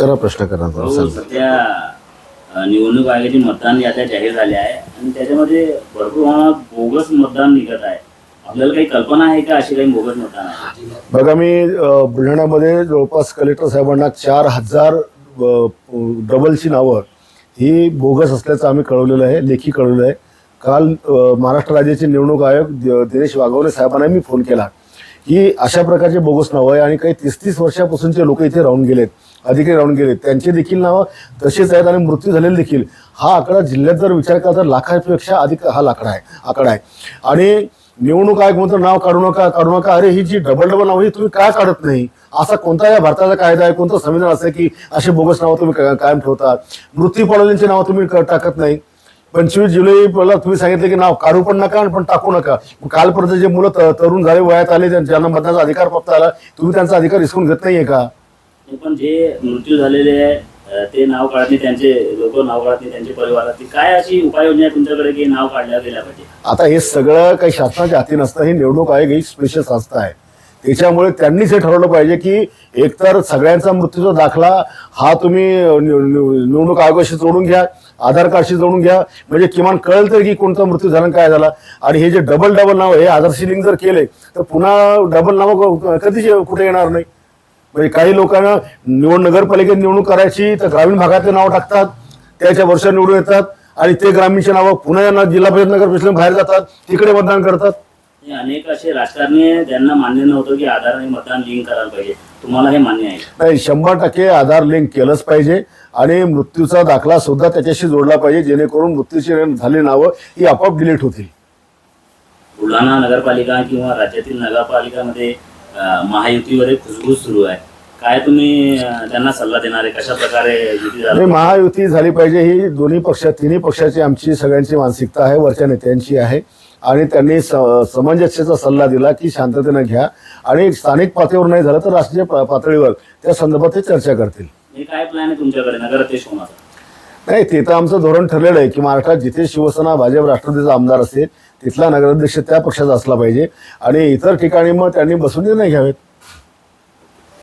करा प्रश्न करा जरा भाऊ, सांगा. सध्या अ, निवडणूक आयोगाची मतदान याद्या जाहीर झाल्या आहे आणि त्याच्यामध्ये भरपूर प्रमाणात बोगस मतदान निघत आहे. आपल्याला काही कल्पना आहे का अशी काही बोगस मतदान आहे? बघा मी अ, बुलढाण्यामध्ये जवळपास कलेक्टर साहेबांना चार हजार अ, डबलची नावं ही बोगस असल्याचं आम्ही कळवलेलं आहे लेखी कळवलेलं आहे. काल अ, महाराष्ट्र राज्याचे निवडणूक आयोग द- दिनेश वाघवणे साहेबांना मी फोन केला. ही अशा प्रकारचे बोगस नावं आहे. आणि काही तीस तीस वर्षापासूनचे लोक इथे राहून गेलेत अधिकारी राहून गेलेत. त्यांचे देखील नावं तशीच आहेत आणि मृत्यू झालेले देखील. हा आकडा जिल्ह्यात जर विचार केला तर लाखापेक्षा अधिक हा लाकडा आहे आकडा आहे. आणि निवडणूक आयोग म्हणतो नाव काढू नका काढू नका. अरे ही जी डबल डबल नाव ही तुम्ही काय काढत नाही? असा कोणता या भारताचा कायदा आहे कोणतं संविधान असं आहे की असे बोगस नावं तुम्ही कायम ठेवता? मृत्यू पावलेल्यांची नावं तुम्ही टाकत नाही. पंचवीस जुलैला तुम्ही सांगितले की नाव काढू पण नका आणि पण टाकू नका. कालपर्यंत जे मुलं तरुण झाले वयात आले ज्यां- ज्यांना मतदानाचा अधिकार प्राप्त आला तुम्ही त्यांचा अधिकार हिसकून घेत नाहीये का? पण जे मृत्यू झालेले आहे ते नाव काढत नाही त्यांचे लोक नाव काढत नाही त्यांचे परिवारातली काय अशी उपाययोजना आहे तुमच्याकडे की नाव काढल्या गेल्या पाहिजे? आता हे सगळं काही शासनाच्या हाती नसतं ही निवडणूक आयोग ही स्पेशल संस्था आहे. त्याच्यामुळे त्यांनीच हे ठरवलं पाहिजे की एकतर सगळ्यांचा मृत्यूचा दाखला हा तुम्ही निव- निव- निवडणूक आयोगाशी जोडून घ्या आधार कार्डशी जोडून घ्या. म्हणजे किमान कळेल तर की कोणता मृत्यू झाला काय झाला. आणि हे जे डबल डबल नाव हे आधारशी लिंक जर केले तर पुन्हा डबल नाव कधीच कुठे येणार नाही. म्हणजे काही लोकांना निवड नगरपालिकेत निवडणूक करायची तर ग्रामीण भागातले नाव टाकतात त्याच्या वर्षात निवडून येतात आणि ते ग्रामीणचे नावं पुन्हा यांना जिल्हा परिषद नगर परिषद बाहेर जातात तिकडे मतदान करतात. हे अनेक असे राजकारणी ज्यांना मान्य नव्हतं की आधार आणि मतदान लिंक करायला पाहिजे. तुम्हाला हे मान्य आहे. नाही शंभर टक्के आधार लिंक केलंच पाहिजे आणि मृत्यूचा दाखला सुद्धा त्याच्याशी जोडला पाहिजे जेणेकरून मृत्यूची झाली नावं ही आपोआप डिलीट होतील. बुलढाणा नगरपालिका किंवा राज्यातील नगरपालिकामध्ये महायुतीवर एक खुसबुस सुरू आहे. काय तुम्ही त्यांना सल्ला देणार आहे? कशा प्रकारे महायुती झाली पाहिजे ही दोन्ही पक्ष तिन्ही पक्षाची आमची सगळ्यांची मानसिकता आहे वरच्या नेत्यांची आहे. आणि त्यांनी स- समंजस्याचा सल्ला दिला की शांततेनं घ्या. आणि स्थानिक पातळीवर नाही झालं तर राष्ट्रीय पातळीवर त्या संदर्भात ते चर्चा करतील. काय प्लॅन आहे तुमच्याकडे? नगराध्यक्ष नाही ते तर आमचं धोरण ठरलेलं आहे की महाराष्ट्रात जिथे शिवसेना भाजप राष्ट्रवादीचा आमदार असेल तिथला नगराध्यक्ष त्या पक्षाचा असला पाहिजे. आणि इतर ठिकाणी मग त्यांनी बसून निर्णय घ्यावेत.